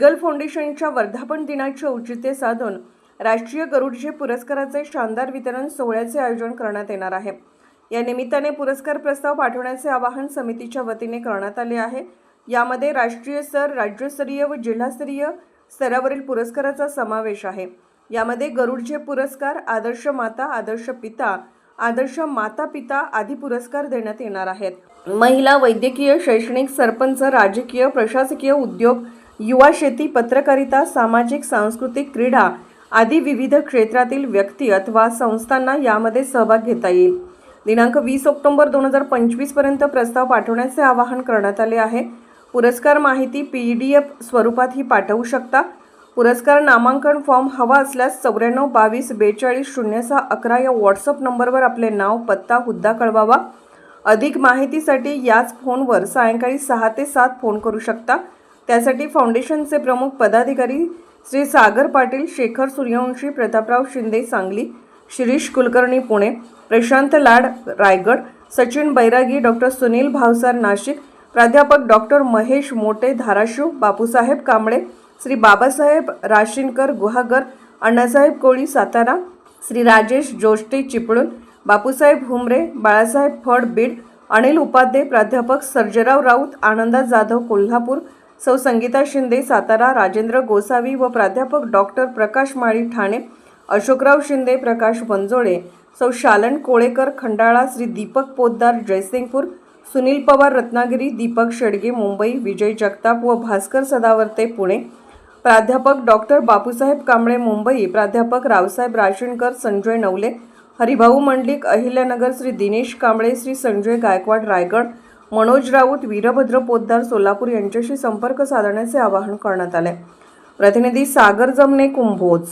फाउंडेशनच्या वर्धापन दिनाचे औचित्य साधून राष्ट्रीय गरुडजी पुरस्काराचे शानदार वितरण सोहळ्याचे आयोजन करण्यात येणार आहे. या निमित्ताने पुरस्कार प्रस्ताव पाठवण्याचे आवाहन समितीच्या वतीने करण्यात आले आहे. यामध्ये राष्ट्रीय स्तर राज्यस्तरीय व जिल्हास्तरीय स्तरावरील पुरस्काराचा समावेश आहे. यामध्ये गरुडचे पुरस्कार आदर्श माता आदर्श पिता आदर्श माता पिता आदी पुरस्कार देण्यात येणार आहेत. महिला वैद्यकीय शैक्षणिक सरपंच राजकीय प्रशासकीय उद्योग युवा शेती पत्रकारिता सामाजिक सांस्कृतिक क्रीडा आदी विविध क्षेत्रातील व्यक्ती अथवा संस्थांना यामध्ये सहभाग घेता येईल. दिनांक वीस ऑक्टोबर दोन हजार पंचवीसपर्यंत प्रस्ताव पाठवण्याचे आवाहन करण्यात आले आहे. पुरस्कार माहिती पी डी एफ स्वरूपात ही पाठवू शकता. पुरस्कार नामांकन फॉर्म हवा असल्यास चौऱ्याण्णव बावीस बेचाळीस शून्य सहा अकरा या व्हॉट्सअप नंबरवर आपले नाव पत्ता हुद्दा कळवावा. अधिक माहितीसाठी याच फोनवर सायंकाळी सहा ते सात फोन करू शकता. त्यासाठी फाउंडेशनचे प्रमुख पदाधिकारी श्री सागर पाटील शेखर सूर्यवंशी प्रतापराव शिंदे सांगली शिरीष कुलकर्णी पुणे प्रशांत लाड रायगड सचिन बैरागी डॉक्टर सुनील भावसार नाशिक प्राध्यापक डॉक्टर महेश मोटे धाराशिव बापूसाहेब कांबळे श्री बाबासाहेब राशीनकर गुहागर अण्णासाहेब कोळी सातारा श्री राजेश जोष्टे चिपळूण बापूसाहेब हुमरे बाळासाहेब फड बीड अनिल उपाध्ये प्राध्यापक सर्जेराव राऊत आनंदा जाधव कोल्हापूर सौ संगीता शिंदे सातारा राजेंद्र गोसावी व प्राध्यापक डॉक्टर प्रकाश माळी ठाणे अशोकराव शिंदे प्रकाश वंजोळे सौ शालन कोळेकर खंडाळा श्री दीपक पोद्दार जयसिंगपूर सुनील पवार रत्नागिरी दीपक शेडगे मुंबई विजय जगताप व भास्कर सदावर्ते पुणे प्राध्यापक डॉक्टर बापूसाहेब कांबळे मुंबई प्राध्यापक रावसाहेब राशीणकर संजय नवले हरिभाऊ मंडलिक अहिल्यानगर श्री दिनेश कांबळे श्री संजय गायकवाड रायगड मनोज राऊत वीरभद्र पोद्दार सोलापूर यांच्याशी संपर्क साधण्याचे आवाहन करण्यात आले. प्रतिनिधी सागर जमने कुंभोज